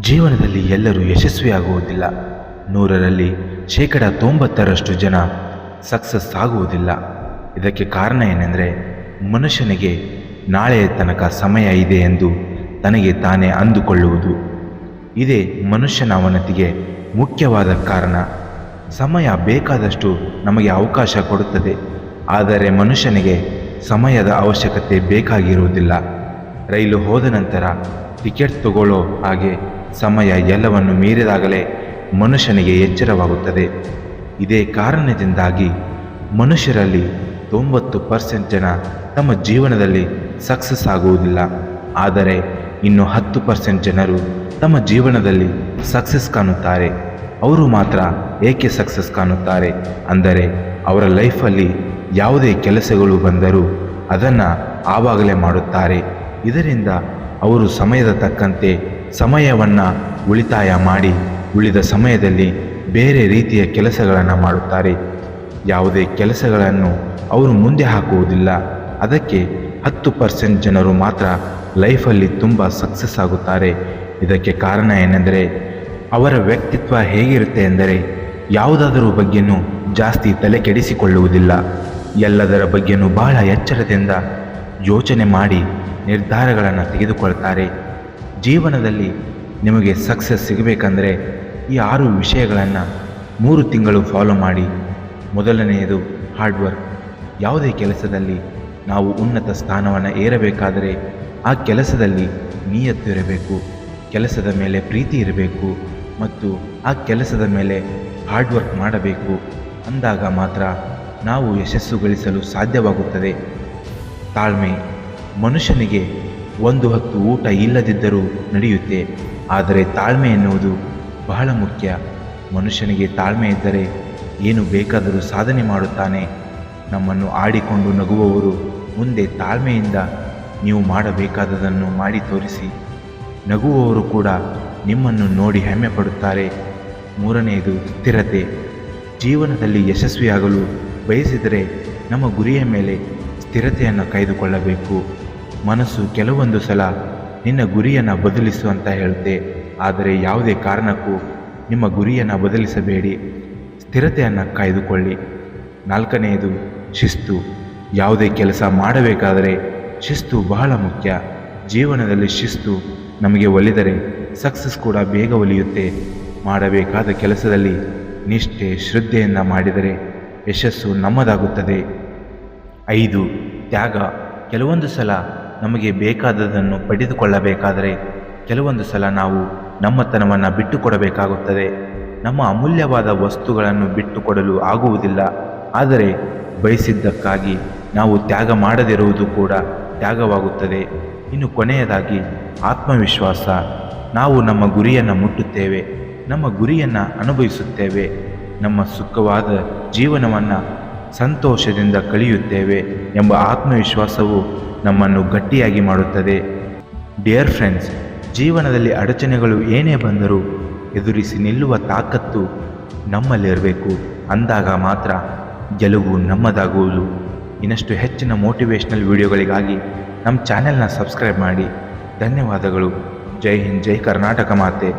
ಜೀವನದಲ್ಲಿ ಎಲ್ಲರೂ ಯಶಸ್ವಿಯಾಗುವುದಿಲ್ಲ. ನೂರರಲ್ಲಿ ಶೇಕಡ ತೊಂಬತ್ತರಷ್ಟು ಜನ ಸಕ್ಸಸ್ ಆಗುವುದಿಲ್ಲ. ಇದಕ್ಕೆ ಕಾರಣ ಏನೆಂದರೆ, ಮನುಷ್ಯನಿಗೆ ನಾಳೆಯ ತನಕ ಸಮಯ ಇದೆ ಎಂದು ತನಗೆ ತಾನೇ ಅಂದುಕೊಳ್ಳುವುದು. ಇದೇ ಮನುಷ್ಯನ ಅವನತಿಗೆ ಮುಖ್ಯವಾದ ಕಾರಣ. ಸಮಯ ಬೇಕಾದಷ್ಟು ನಮಗೆ ಅವಕಾಶ ಕೊಡುತ್ತದೆ. ಆದರೆ ಮನುಷ್ಯನಿಗೆ ಸಮಯದ ಅವಶ್ಯಕತೆ ಬೇಕಾಗಿರುವುದಿಲ್ಲ. ರೈಲು ಹೋದ ನಂತರ ಟಿಕೆಟ್ ತಗೊಳ್ಳೋ ಹಾಗೆ ಸಮಯ ಎಲ್ಲವನ್ನು ಮೀರಿದಾಗಲೇ ಮನುಷ್ಯನಿಗೆ ಎಚ್ಚರವಾಗುತ್ತದೆ. ಇದೇ ಕಾರಣದಿಂದಾಗಿ ಮನುಷ್ಯರಲ್ಲಿ ತೊಂಬತ್ತು ಪರ್ಸೆಂಟ್ ಜನ ತಮ್ಮ ಜೀವನದಲ್ಲಿ ಸಕ್ಸಸ್ ಆಗುವುದಿಲ್ಲ. ಆದರೆ ಇನ್ನು ಹತ್ತು ಪರ್ಸೆಂಟ್ ಜನರು ತಮ್ಮ ಜೀವನದಲ್ಲಿ ಸಕ್ಸಸ್ ಕಾಣುತ್ತಾರೆ. ಅವರು ಮಾತ್ರ ಏಕೆ ಸಕ್ಸಸ್ ಕಾಣುತ್ತಾರೆ? ಅಂದರೆ ಅವರ ಲೈಫಲ್ಲಿ ಯಾವುದೇ ಕೆಲಸಗಳು ಬಂದರೂ ಅದನ್ನು ಆವಾಗಲೇ ಮಾಡುತ್ತಾರೆ. ಇದರಿಂದ ಅವರು ಸಮಯದ ತಕ್ಕಂತೆ ಸಮಯವನ್ನು ಉಳಿತಾಯ ಮಾಡಿ ಉಳಿದ ಸಮಯದಲ್ಲಿ ಬೇರೆ ರೀತಿಯ ಕೆಲಸಗಳನ್ನು ಮಾಡುತ್ತಾರೆ. ಯಾವುದೇ ಕೆಲಸಗಳನ್ನು ಅವರು ಮುಂದೆ ಹಾಕುವುದಿಲ್ಲ. ಅದಕ್ಕೆ ಹತ್ತು ಪರ್ಸೆಂಟ್ ಜನರು ಮಾತ್ರ ಲೈಫಲ್ಲಿ ತುಂಬ ಸಕ್ಸಸ್ ಆಗುತ್ತಾರೆ. ಇದಕ್ಕೆ ಕಾರಣ ಏನೆಂದರೆ, ಅವರ ವ್ಯಕ್ತಿತ್ವ ಹೇಗಿರುತ್ತೆ ಎಂದರೆ, ಯಾವುದಾದರೂ ಬಗ್ಗೆನೂ ಜಾಸ್ತಿ ತಲೆ ಕೆಡಿಸಿಕೊಳ್ಳುವುದಿಲ್ಲ. ಎಲ್ಲದರ ಬಗ್ಗೆನೂ ಬಹಳ ಎಚ್ಚರದಿಂದ ಯೋಚನೆ ಮಾಡಿ ನಿರ್ಧಾರಗಳನ್ನು ತೆಗೆದುಕೊಳ್ತಾರೆ. ಜೀವನದಲ್ಲಿ ನಿಮಗೆ ಸಕ್ಸಸ್ ಸಿಗಬೇಕಂದ್ರೆ ಈ ಆರು ವಿಷಯಗಳನ್ನು ಮೂರು ತಿಂಗಳು ಫಾಲೋ ಮಾಡಿ. ಮೊದಲನೆಯದು ಹಾರ್ಡ್ ವರ್ಕ್ ಯಾವುದೇ ಕೆಲಸದಲ್ಲಿ ನಾವು ಉನ್ನತ ಸ್ಥಾನವನ್ನು ಏರಬೇಕಾದರೆ ಆ ಕೆಲಸದಲ್ಲಿ ನಿಯತ್ತು ಇರಬೇಕು, ಕೆಲಸದ ಮೇಲೆ ಪ್ರೀತಿ ಇರಬೇಕು ಮತ್ತು ಆ ಕೆಲಸದ ಮೇಲೆ ಹಾರ್ಡ್ ವರ್ಕ್ ಮಾಡಬೇಕು ಅಂದಾಗ ಮಾತ್ರ ನಾವು ಯಶಸ್ಸು ಗಳಿಸಲು ಸಾಧ್ಯವಾಗುತ್ತದೆ. ತಾಳ್ಮೆ ಮನುಷ್ಯನಿಗೆ ಒಂದು ಹೊತ್ತು ಊಟ ಇಲ್ಲದಿದ್ದರೂ ನಡೆಯುತ್ತೆ. ಆದರೆ ತಾಳ್ಮೆ ಎನ್ನುವುದು ಬಹಳ ಮುಖ್ಯ. ಮನುಷ್ಯನಿಗೆ ತಾಳ್ಮೆ ಇದ್ದರೆ ಏನು ಬೇಕಾದರೂ ಸಾಧನೆ ಮಾಡುತ್ತಾನೆ. ನಮ್ಮನ್ನು ಆಡಿಕೊಂಡು ನಗುವವರು ಮುಂದೆ ತಾಳ್ಮೆಯಿಂದ ನೀವು ಮಾಡಬೇಕಾದದನ್ನು ಮಾಡಿ ತೋರಿಸಿ. ನಗುವವರು ಕೂಡ ನಿಮ್ಮನ್ನು ನೋಡಿ ಹೆಮ್ಮೆ ಪಡುತ್ತಾರೆ ಮೂರನೆಯದು ಸ್ಥಿರತೆ. ಜೀವನದಲ್ಲಿ ಯಶಸ್ವಿಯಾಗಲು ಬಯಸಿದರೆ ನಮ್ಮ ಗುರಿಯ ಮೇಲೆ ಸ್ಥಿರತೆಯನ್ನು ಕಾಯ್ದುಕೊಳ್ಳಬೇಕು. ಮನಸ್ಸು ಕೆಲವೊಂದು ಸಲ ನಿನ್ನ ಗುರಿಯನ್ನು ಬದಲಿಸು ಅಂತ ಹೇಳುತ್ತೆ. ಆದರೆ ಯಾವುದೇ ಕಾರಣಕ್ಕೂ ನಿಮ್ಮ ಗುರಿಯನ್ನು ಬದಲಿಸಬೇಡಿ. ಸ್ಥಿರತೆಯನ್ನು ಕಾಯ್ದುಕೊಳ್ಳಿ. ನಾಲ್ಕನೆಯದು, ಶಿಸ್ತು. ಯಾವುದೇ ಕೆಲಸ ಮಾಡಬೇಕಾದರೆ ಶಿಸ್ತು ಬಹಳ ಮುಖ್ಯ. ಜೀವನದಲ್ಲಿ ಶಿಸ್ತು ನಮಗೆ ಒಲಿದರೆ ಸಕ್ಸಸ್ ಕೂಡ ಬೇಗ ಒಲಿಯುತ್ತೆ. ಮಾಡಬೇಕಾದ ಕೆಲಸದಲ್ಲಿ ನಿಷ್ಠೆ ಶ್ರದ್ಧೆಯಿಂದ ಮಾಡಿದರೆ ಯಶಸ್ಸು ನಮ್ಮದಾಗುತ್ತದೆ. ಐದು, ತ್ಯಾಗ. ಕೆಲವೊಂದು ಸಲ ನಮಗೆ ಬೇಕಾದದನ್ನು ಪಡೆದುಕೊಳ್ಳಬೇಕಾದರೆ ಕೆಲವೊಂದು ಸಲ ನಾವು ನಮ್ಮತನವನ್ನು ಬಿಟ್ಟುಕೊಡಬೇಕಾಗುತ್ತದೆ. ನಮ್ಮ ಅಮೂಲ್ಯವಾದ ವಸ್ತುಗಳನ್ನು ಬಿಟ್ಟುಕೊಡಲು ಆಗುವುದಿಲ್ಲ. ಆದರೆ ಬಯಸಿದ್ದಕ್ಕಾಗಿ ನಾವು ತ್ಯಾಗ ಮಾಡದಿರುವುದು ಕೂಡ ತ್ಯಾಗವಾಗುತ್ತದೆ. ಇನ್ನು ಕೊನೆಯದಾಗಿ ಆತ್ಮವಿಶ್ವಾಸ. ನಾವು ನಮ್ಮ ಗುರಿಯನ್ನು ಮುಟ್ಟುತ್ತೇವೆ. ನಮ್ಮ ಗುರಿಯನ್ನು ಅನುಭವಿಸುತ್ತೇವೆ. ನಮ್ಮ ಸುಖವಾದ ಜೀವನವನ್ನು ಸಂತೋಷದಿಂದ ಕಳೆಯುತ್ತೇವೆ ಎಂಬ ಆತ್ಮವಿಶ್ವಾಸವು ನಮ್ಮನ್ನು ಗಟ್ಟಿಯಾಗಿ ಮಾಡುತ್ತದೆ. ಡಿಯರ್ ಫ್ರೆಂಡ್ಸ್, ಜೀವನದಲ್ಲಿ ಅಡಚಣೆಗಳು ಏನೇ ಬಂದರೂ ಎದುರಿಸಿ ನಿಲ್ಲುವ ತಾಕತ್ತು ನಮ್ಮಲ್ಲಿರಬೇಕು. ಅಂದಾಗ ಮಾತ್ರ ಗೆಲುವು ನಮ್ಮದಾಗುವುದು. ಇನ್ನಷ್ಟು ಹೆಚ್ಚಿನ ಮೋಟಿವೇಶ್ನಲ್ ವಿಡಿಯೋಗಳಿಗಾಗಿ ನಮ್ಮ ಚಾನೆಲ್ನ ಸಬ್ಸ್ಕ್ರೈಬ್ ಮಾಡಿ. ಧನ್ಯವಾದಗಳು. ಜೈ ಹಿಂದ್, ಜೈ ಕರ್ನಾಟಕ ಮಾತೆ.